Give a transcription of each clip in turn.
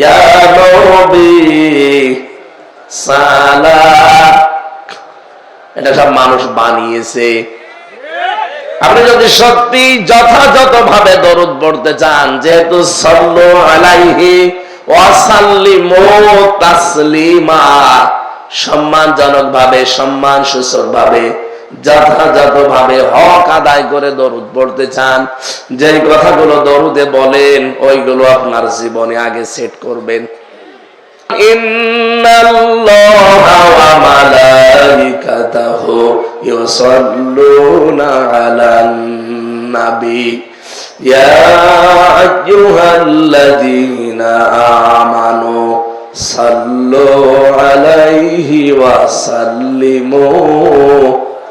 ইয়া নবী এটা সব মানুষ বানিয়েছে। আপনি যদি সত্যি যথাযথ ভাবে দরুদ পড়তে চান, যেহেতু সম্মানজনক ভাবে সম্মান সূচক ভাবে যথাযথভাবে হক আদায় করে দরুদ পড়তে চান যে কথাগুলো দরুদে বলেন, ওইগুলো আপনার জীবনে আগে সেট করবেন। সাল্লু আলাইহি ওয়া সাল্লিমু।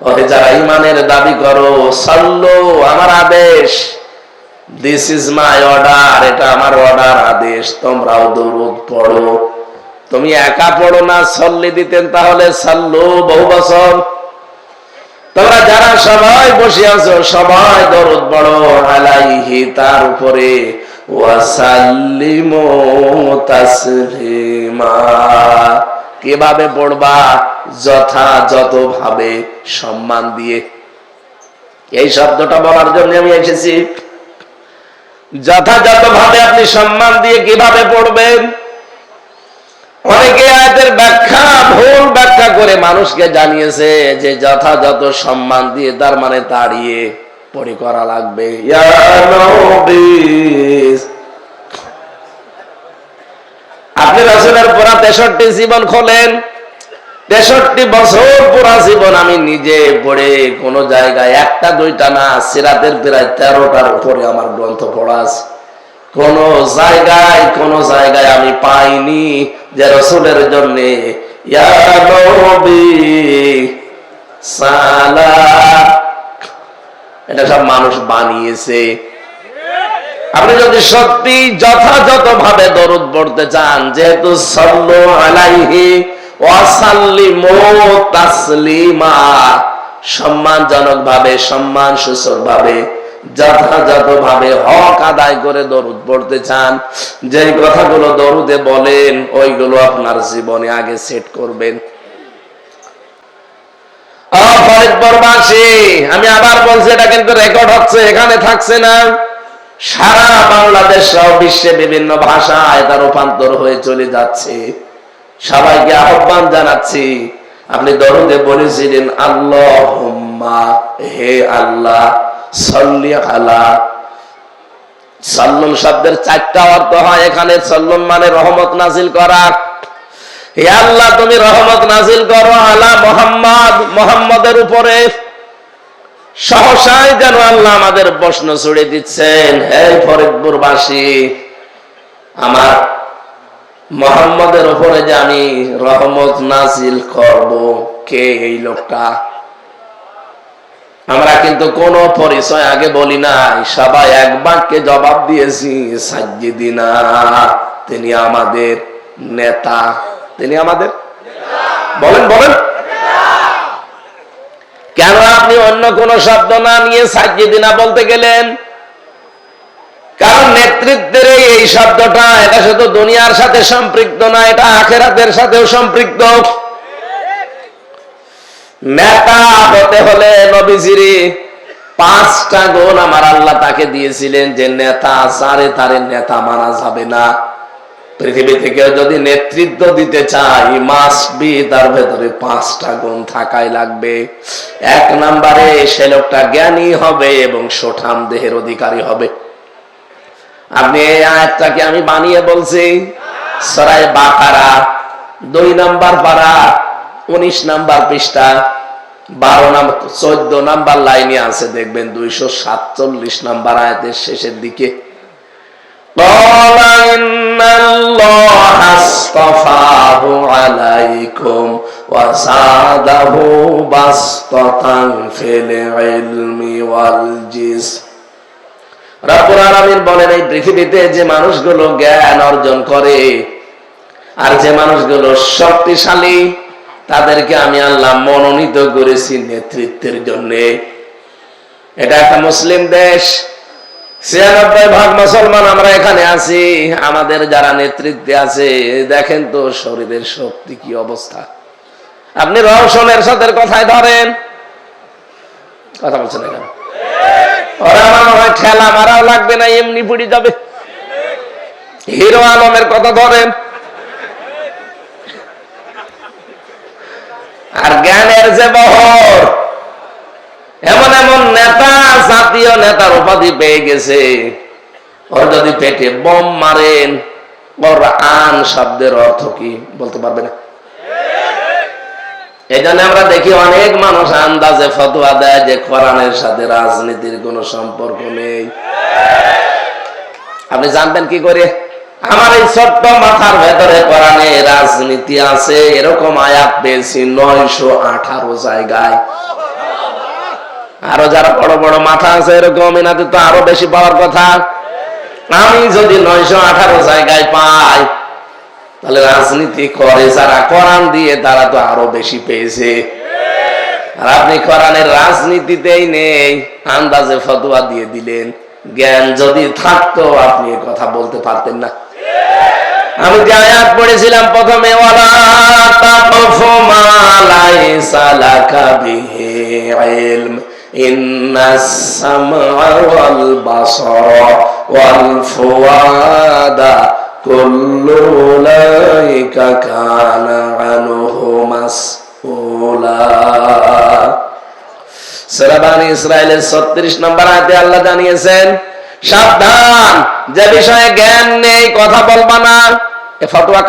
ওহে যারা ঈমানের দাবি করো, সাল্লু আমার আদেশ। দিস ইজ মাই অর্ডার এটা আমার অর্ডার আদেশ, তোমরাও দরুদ পড়ো। তুমি একা পড়ো না, সল্লি দিতেন তাহলে সাল্লু বহু বছর। তোমরা যারা সবাই বসে আছো, সবাই দরুদ পড়ো, আলাইহি তার উপরে। ওয়াসাল্লিমু তাসলিমা। কীভাবে পড়বা? যথাযথ ভাবে সম্মান দিয়ে। এই শব্দটা বলার জন্য আমি এসেছি। যথাযথ ভাবে আপনি সম্মান দিয়ে কীভাবে পড়বেন? অনেকে আয়াতের ব্যাখ্যা, ভুল ব্যাখ্যা করে মানুষকে জানিয়েছে যে যথাযথ সম্মান দিয়ে, তার মানে তাড়িয়ে পড়ি করা লাগবে। ইয়া। আপনি রসুলের পুরা তেষট্টি জীবন খোলেন, তেষট্টি বছর পুরা জীবন আমি নিজে পড়ে কোন জায়গায় একটা, দুইটা না, সিরাতের প্রায় তেরোটার উপরে আমার গ্রন্থ পড়া আছে। কোন জায়গায় কোন জায়গায় আমি পাইনি যে রসুলের জন্য এটা সব মানুষ বানিয়েছে। আপনি যদি সত্যি যথাযথ ভাবে দরুদ পড়তে চান, যেহেতু সম্মানজনক ভাবে সম্মান সূচক ভাবে যথাযথ ভাবে হক আদায় করে দরুদ পড়তে চান যে কথাগুলো দরুদে বলেন, ওইগুলো আপনার জীবনে আগে সেট করবেন। আমি আবার বলছি, এটা কিন্তু রেকর্ড হচ্ছে, এখানে থাকছে না। সারা বাংলাদেশ সহ বিশ্বে বিভিন্ন ভাষায় তার রূপান্তর হয়ে চলে যাচ্ছে। সবাইকে আহ্বান জানাচ্ছি, আপনি দরদে বলেছিলেন আল্লাহ হে আল্লাহ, সল্লি আলা সাল্লুন শব্দের চারটা অর্থ হয় এখানে সাল্লুন মানে রহমত নাজিল করা। হে আল্লাহ, তুমি রহমত নাজিল করো আলা মোহাম্মদ, মোহাম্মদের উপরে। সহসায় যেন আল্লাহ আমাদের প্রশ্ন ছুড়ে দিচ্ছেন, হে ফরিদপুরবাসী, আমার মোহাম্মদের উপরে যে আমি রহমত নাজিল করব, কে এই লোকটা? আমরা কিন্তু কোন পরিচয় আগে বলি নাই, সবাই এক বাক্যে জবাব দিয়েছি, সাজ্জিদিনা, তিনি আমাদের নেতা। তিনি আমাদের বলেন বলেন। কেন আপনি অন্য কোন শব্দ না নিয়ে সাজ্জিদিনা বলতে গেলেন? কারণ নেতৃত্বের এই শব্দটা, এটা শুধু দুনিয়ার সাথে সম্পৃক্ত না, এটা আখেরাতের সাথেও সম্পৃক্ত। নেতা হতে হলে নবীজিরি পাঁচটা গুণ আমার আল্লাহ তাকে দিয়েছিলেন যে, নেতা সারে তারে নেতা মানা যাবে না। পৃথিবী থেকে যদি নেতৃত্ব দিতে চাই মাস্ট বি তার ভেতরে পাঁচটা গুণ থাকাই লাগবে। এক নম্বরে, সে লোকটা জ্ঞানী হবে এবং সোঠাম দেহের অধিকারী হবে। আপনি এই আয়াতটাকে আমি বানিয়ে বলছি সরাই বাকারা, দুই নাম্বার পারা, উনিশ নাম্বার পৃষ্ঠা, বারো নাম্বার, চোদ্দ নাম্বার লাইনে আছে, দেখবেন দুইশো সাতচল্লিশ নাম্বার আয়াতের শেষের দিকে। قال إن الله اصطفاه عليكم وزاده بسطة في العلم والجسم রব্বুল আলামিন বলেন এই পৃথিবীতে যে মানুষগুলো জ্ঞান অর্জন করে আর যে মানুষগুলো শক্তিশালী তাদেরকে আমি আল্লাহ মনোনীত করেছি নেতৃত্বের জন্য এটা একটা মুসলিম দেশ ছিয়ানব্বই ভাগ মুসলমান আমরা এখানে আছি, আমাদের যারা নেতৃত্বে আছে, দেখেন তো শরীরের শক্তি কি অবস্থা। আপনি রওশনের সাথে কথায় ধরেন। কথা বলছেন এখানে ওরা মারাও লাগবে না, এমনি পড়ে যাবে। হিরো আলমের কথা ধরেন। আর জ্ঞানের যে বহর জাতীয় নেতার উপাধি পেয়ে গেছে। ওর যদি পেটে বোম মারেন ওর আন শব্দের অর্থ কি বলতে পারবে না? এই জন্য আমরা দেখি অনেক মানুষ আন্দাজে ফতোয়া দেয় যে কোরআনের সাথে রাজনীতির কোনো সম্পর্ক নেই। আপনি জানতেন কি করে? আমার এই ছোট্ট মাথার ভেতরে কোরআনে রাজনীতি আছে, এরকম আয়াত পেয়েছি নয়শো আঠারো জায়গায়। আরও যারা বড় বড় মাথা আছে, এরকম এনাদের তো আরও বেশি পাওয়ার কথা। আমি যদি নয়শো আঠারো জায়গায় পাই, তাহলে রাজনীতি করে যারা কোরআন দিয়ে, তারা তো আরও বেশি পেয়েছে। আর আপনি কোরআনের রাজনীতিতেই নেই, আন্দাজে ফতোয়া দিয়ে দিলেন। জ্ঞান যদি থাকতো, আপনি কথা বলতে পারতেন না। আমি যে আয়াত পড়েছিলাম প্রথমে, ওয়ালা তাকফু লাইসা লাকা বিহি ইলম। ওয়াল ফুয়াদা কুল্লু উলাইকা কানা আনহু মাসউলা। সেরাবানি ইসরায়েলের ছত্রিশ নম্বর আয়তে আল্লাহ জানিয়েছেন, সাবধান, যে বিষয়ে জ্ঞান নেই, কথা বলবা না। এ ফতোয়া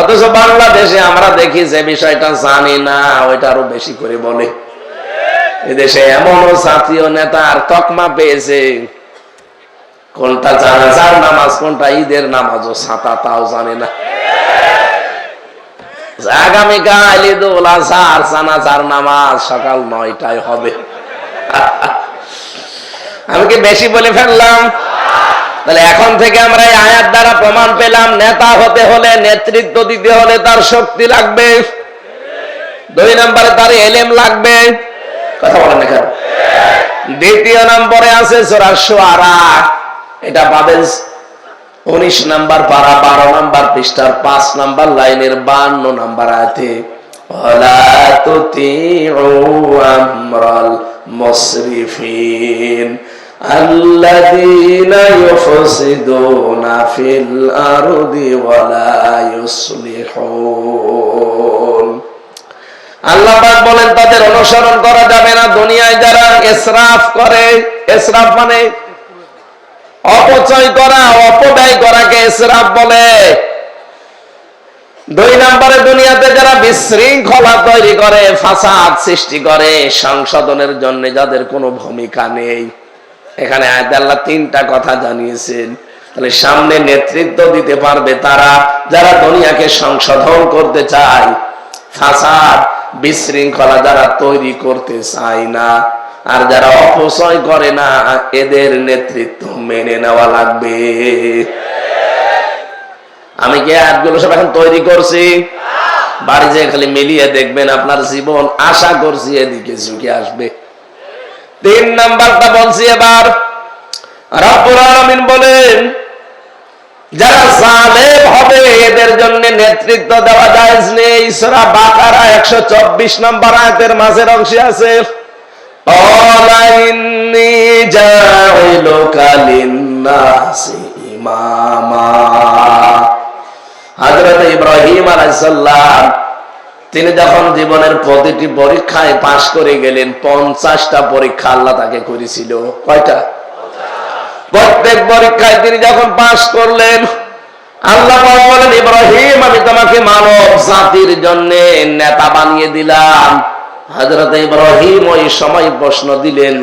অথচ বাংলাদেশে আমরা দেখি যে বিষয়টা জানি না, ওইটা আরও বেশি করে বলে। এদেশে এমনও জাতীয় নেতার তকমা পেয়েছে। কোনটা জানাজার নামাজ, কোনটা ঈদের নামাজ ও ছাতা তাও জানে না। আগামীকাল আজহার জানাজার নামাজ সকাল নয়টায় হবে। আমি কি বেশি বলে ফেললাম? তাহলে এখন থেকে আমরা এই দ্বারা প্রমাণ পেলাম, নেতা হতে হলে নেতৃত্ব দিতে হলে তার শক্তি লাগবে। দুই নম্বরে তার এলেম লাগবে। কথা বলেন এখানে দ্বিতীয় নম্বরে আছে সোরাশোয়ারা এটা পাবেন উনিশ নাম্বার পারা বারো নাম্বার পৃষ্ঠার পাঁচ নাম্বার লাইনের বান্ন নাম্বার আয়তে ولا تطيعوا أمر المسرفين الذين يفسدون في الأرض ولا يصلحون আল্লাহ বলেন, তাদের অনুসরণ করা যাবে না। দুনিয়ায় যারা ইসরাফ করে ইসরাফ মানে অপচয় করা, অপব্যয় করাকে বলে। দুই নম্বরে দুনিয়াতে যারা বিশৃঙ্খলা তৈরি করে, ফাসাদ সৃষ্টি করে, সংশোধনের জন্য যাদের কোনো ভূমিকা নেই। এখানে আল্লাহ তিনটা কথা জানিয়েছেন। তাহলে সামনে নেতৃত্ব দিতে পারবে তারা, যারা দুনিয়াকে সংশোধন করতে চায়। ফাসাদ বিশৃঙ্খলা যারা তৈরি করতে চায় না, আর যারা অপচয় করে না, এদের নেতৃত্ব মেনে নেওয়া লাগবে। আমি কি আয়াতগুলো সব এখন তৈরি করছি? বাড়ি যে খালি মিলিয়ে দেখবেন আপনার জীবন, আশা করছি এদিকে ঝুঁকে আসবে। তিন নাম্বারটা বলছি এবার, রব্বুল বলেন, যারা জালেম হবে নেতৃত্ব দেওয়া জায়েজ নেই। সূরা বাকারা 124 নম্বর আয়াতের মাঝের অংশে আছে তিনি যখন জীবনের প্রতিটি পরীক্ষায় পাশ করে গেলেন, পঞ্চাশটা পরীক্ষা আল্লাহ তাকে করেছিল। কয়টা? প্রত্যেক পরীক্ষায় তিনি যখন পাশ করলেন ইব্রাহিম, আমি তোমাকে মানব জাতির জন্য নেতা বানিয়ে দিলাম। হযরত ইব্রাহিম ওই সময় প্রশ্ন দিলেন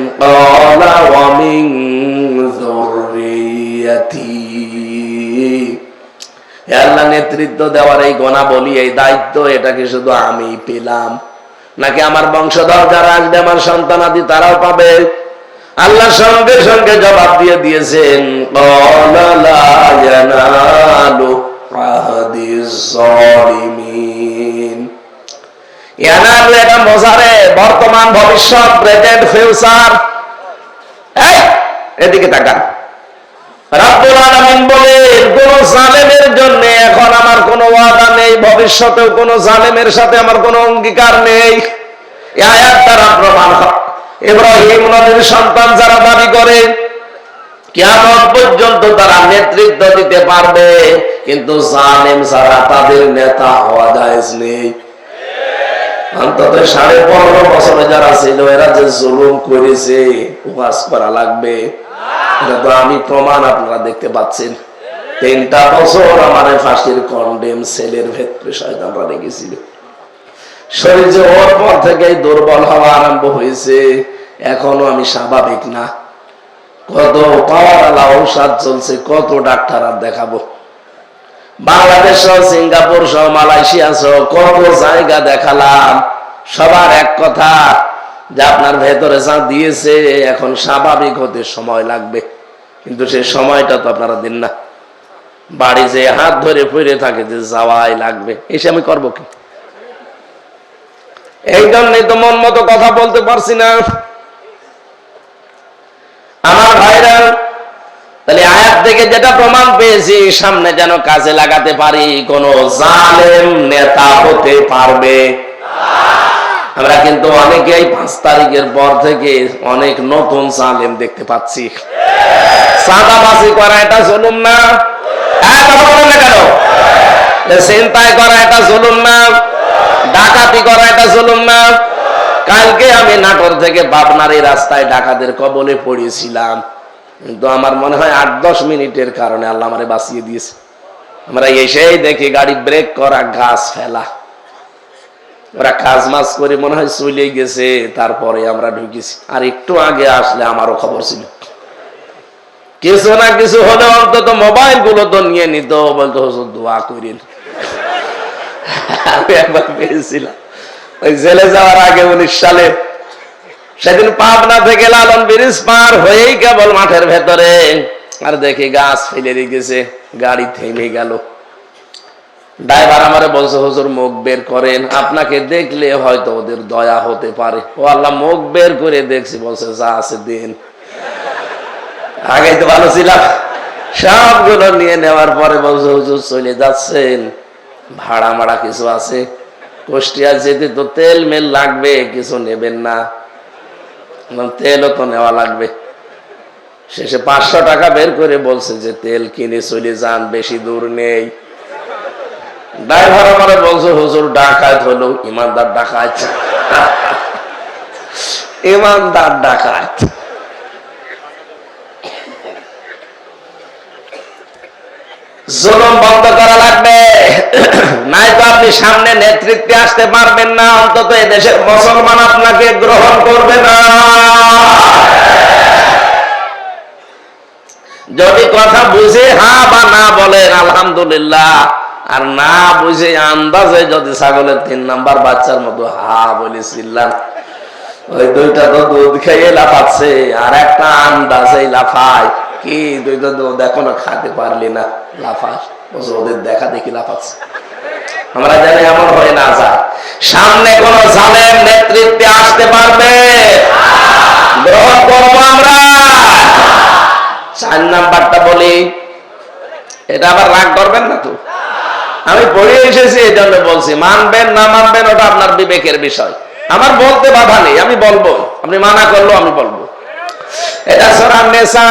নেতৃত্ব দেওয়ার এই গণা বলি এই দায়িত্ব, এটাকে শুধু আমি পেলাম। নাকি আমার বংশধর যারা আসবে, আমার সন্তান আদি তারাও পাবে? আল্লাহ সঙ্গে সঙ্গে জবাব দিয়ে দিয়েছেন মোজারে বর্তমান ভবিষ্যৎ প্রেজেন্ট ফিউচার এদিকে তাকান। পর্যন্ত তারা নেতৃত্ব দিতে পারবে, কিন্তু জালেম তাদের নেতা হওয়া যায় অন্তত সাড়ে পনেরো বছরে যারা ছিল, এরা যে জুলুম করেছে করা লাগবে। এটা তো আমি প্রমাণ আপনারা দেখতে পাচ্ছেন। তিনটা বছর আমার ফাঁসির কন্ডেম সেলের ভেতরে শয়তানরা শরীর যে ওর পর থেকেই দুর্বল হওয়া আরম্ভ হয়েছে। এখনও আমি স্বাভাবিক না। কত পাওয়ার ঔষধ চলছে, কত ডাক্তার আর দেখাবো। বাংলাদেশ সিঙ্গাপুর সহ, মালয়েশিয়া সহ, কত জায়গা দেখালাম। সবার এক কথা, যে আপনার ভেতরে যা দিয়েছে, এখন স্বাভাবিক হতে সময় লাগবে। কিন্তু সেই সময়টা তো আপনারা দিন না। বাড়ি যে হাত ধরে পড়ে থাকে, যে যাওয়াই লাগবে। এসে আমি করব কি? এই জন্যই তো মন মতো কথা বলতে পারছি না। আমার আয়াত থেকে যেটা প্রমাণ পেয়েছি, সামনে যেন কাজে লাগাতে পারি, কোন জালেম নেতা হতে পারবে। আমরা কিন্তু অনেকেই পাঁচ তারিখের পর থেকে অনেক নতুন জালেম দেখতে পাচ্ছি। না? হ্যাঁ চিন্তায় করা এটা জুলুম না? কালকে আমি নাটোর থেকে এই রাস্তায় ডাকাতের কবলে পড়েছিলাম। কিন্তু আমার মনে হয় আট, দশ মিনিটের কারণে আল্লাহ আমারে বাঁচিয়ে দিয়েছে। আমরা এসেই দেখি গাড়ি ব্রেক করা, গাছ ফেলা। ওরা কাজ মাছ করে মনে হয় চলে গেছে, তারপরে আমরা ঢুকেছি। আর একটু আগে আসলে আমারও খবর ছিল। কিছু না কিছু হলে অন্তত মোবাইলগুলো তো নিয়ে নিত বলতো, হুজুর, দোয়া করিন আমি একবার পেয়েছিলাম। ওই জেলে যাওয়ার আগে উনিশ সালে সেদিন পাবনা থেকে লালন ব্রিজ পার হয়েই কেবল মাঠের ভেতরে। আর দেখি গাছ ফেলে রেখেছে গাড়ি থেমে গেল। ড্রাইভার আমারে বলছে, হুজুর, মুখ বের করেন। আপনাকে দেখলে হয়তো ওদের দয়া হতে পারে। ও আল্লাহ, মুখ বের করে দেখছি। বলছে, যা আছে দিন। আগে তো ভালো ছিলাম। সবগুলো নিয়ে নেওয়ার পরে বলছে, হুজুর, চলে যাচ্ছেন। ভাড়া মাড়া কিছু আছে? কুষ্টিয়া যেতে তো তেল মেল লাগবে, কিছু নেবেন না। তেলও তো নেওয়া লাগবে। শেষে পাঁচশো টাকা বের করে বলছে যে, তেল কিনে চলে যান, বেশি দূর নেই। ড্রাইভার আমার বলছে, হুজুর, ডাকাত হলো, ইমানদার ডাকাত। ইমানদার ডাকাত। জুলুম বন্ধ করা লাগবে। নাই তো আপনি সামনে নেতৃত্বে আসতে পারবেন না, অন্তত এই দেশের মুসলমান আপনাকে গ্রহণ করবে না। যদি কথা বুঝে হা বা না বলেন, আলহামদুলিল্লাহ। আর না বুঝে আন্দাজে যদি ছাগলের তিন নাম্বার বাচ্চার মতো হা বলেছিলাম ওই দুইটা তো দুধ খেয়ে লাফাচ্ছে, আর একটা আন্দাজে লাফায়। কি দুইটা দুধ এখনও খাতে পারলি না? লাফাস। ওদের দেখা দেখি লাফাচ্ছে। আমরা জানি এমন হয়ে না যায় সামনে কোন জালেম নেতৃত্বে আসতে পারবে? গ্রহণ আমরা। চার নাম্বারটা বলি, এটা আবার রাগ করবেন না তো? আমি পড়ে এসেছি, এই জন্য বলছি, মানবেন না মানবেন, ওটা আপনার বিবেকের বিষয়। আমার বলতে বাধা নেই, আমি বলব আপনি মানা করল আমি বলব। এটা সরার নেশা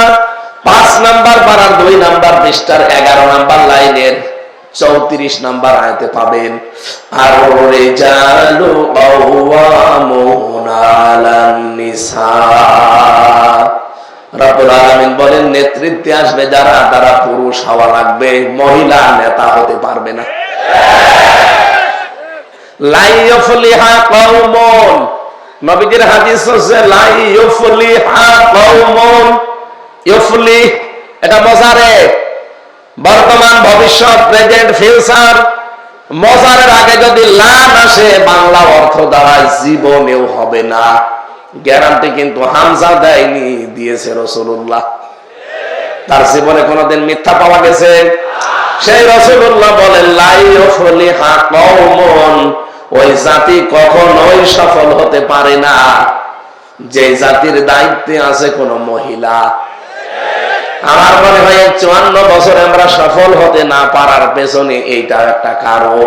পাঁচ নাম্বার পাড়ার দুই নাম্বার পৃষ্ঠার এগারো নাম্বার লাইনের চৌত্রিশ নাম্বার আয়তে পাবেন। আর বলেন, নেতৃত্বে আসবে যারা, তারা পুরুষ হওয়া লাগবে, মহিলা নেতা হতে পারবে না। লাই ইফলিহা কওমুন। নবীজির হাদিস হচ্ছে লাই ইফলিহা এটা মজারে। বর্তমান ভবিষ্যৎ, প্রেজেন্ট, ফিউচার, মজারের আগে যদি লান আসে, বাংলা অর্থ দ্বারা জীবনেও হবে না। গ্যারান্টি কিন্তু হামজা দেয়নি, দিয়েছে রসুল্লাহ তার জীবনে কোনোদিন মিথ্যা পাওয়া গেছে। সেই রসুল্লাহ বলেন লাইফলি হাকমন ওই জাতি কখনোই সফল হতে পারে না। যে জাতির দায়িত্বে আছে কোন মহিলা। আমার মনে হয় চুয়ান্ন বছরে আমরা সফল হতে না পারার পেছনে এইটা একটা কারণ।